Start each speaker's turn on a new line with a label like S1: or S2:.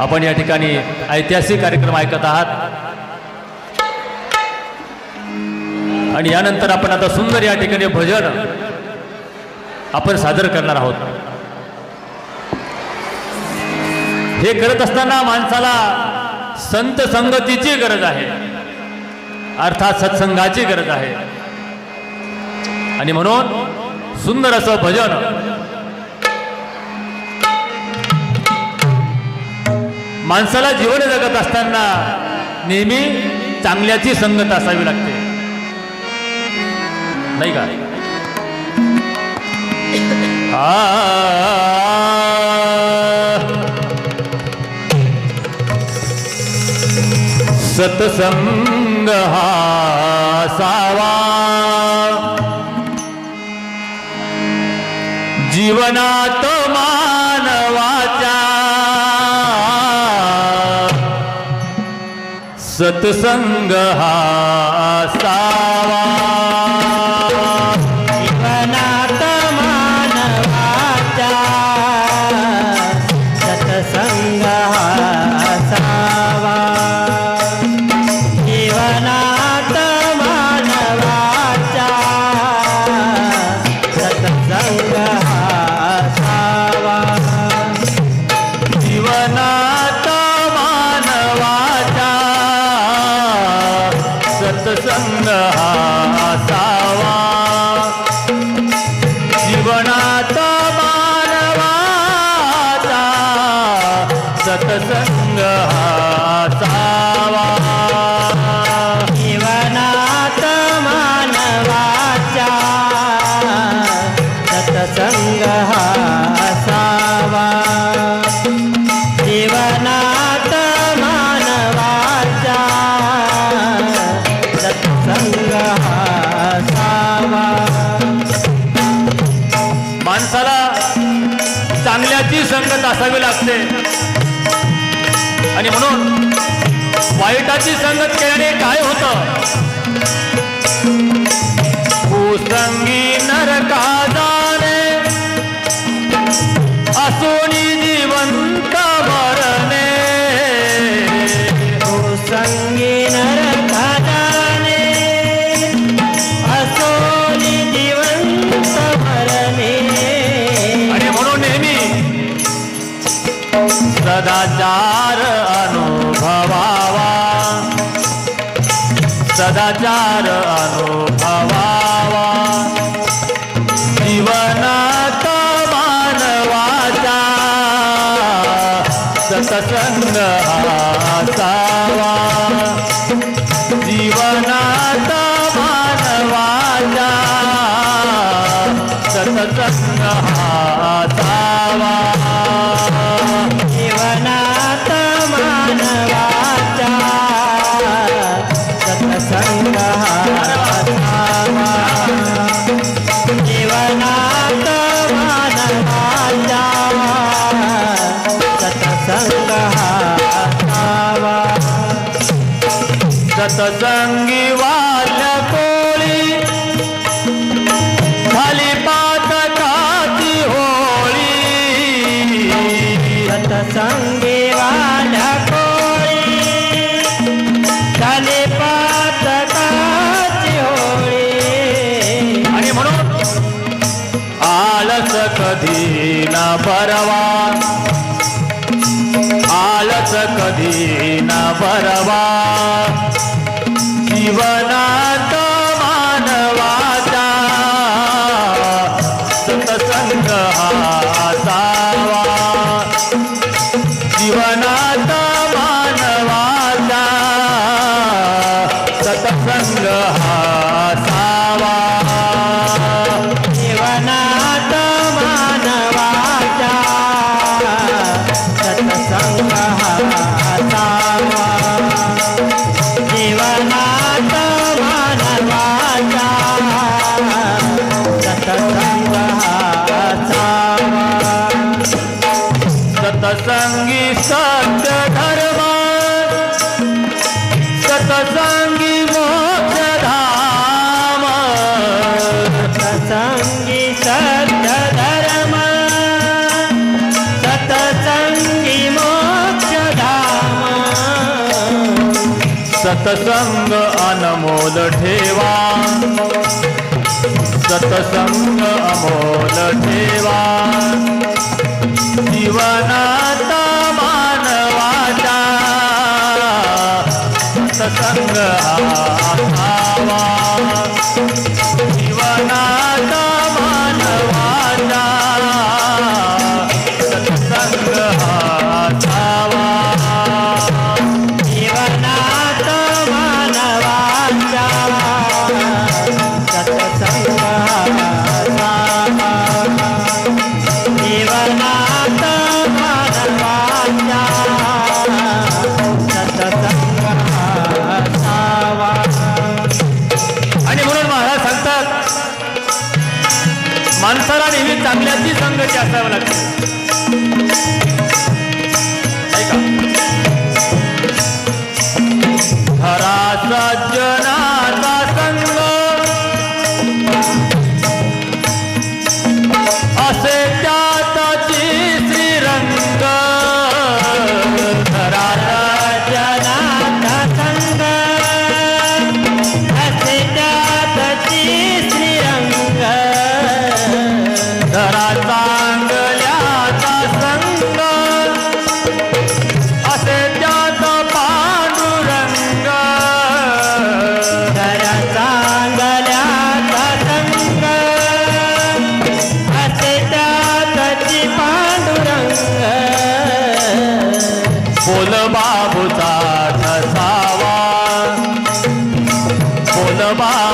S1: आपण या ठिकाणी ऐतिहासिक कार्यक्रम ऐकत आहात. आणि यानंतर आपण आता सुंदर या ठिकाणी भजन आपण सादर करणार आहोत. हे करत असताना माणसाला संत संगतीची गरज आहे. अर्थात सत्संगाची गरज आहे. आणि म्हणून सुंदर असं भजन माणसाला जीवन जगत असताना नेहमी चांगल्याची संगत असावी लागते. नाही का? सतसंग हा सावा. जीवनात मा सत्संग हा
S2: सा सत्संग असावी
S1: लागते. आणि म्हणून वाईटाची संगत केल्याने काय होतं? सत्संग आलस कधी ना परवा. आलस कधी ना परवा. जीवनात मानवाचा सतसंग हा सतसंगी सत्य धर्म सतसंगी मोक्ष धाम।
S2: सतसंगी सत्य धर्म सतसंगी मोक्ष धाम।
S1: सतसंग अनमोल ठेवा। सतसंग अमोल ठेवा। दिवाना असावं लागतं. দরবার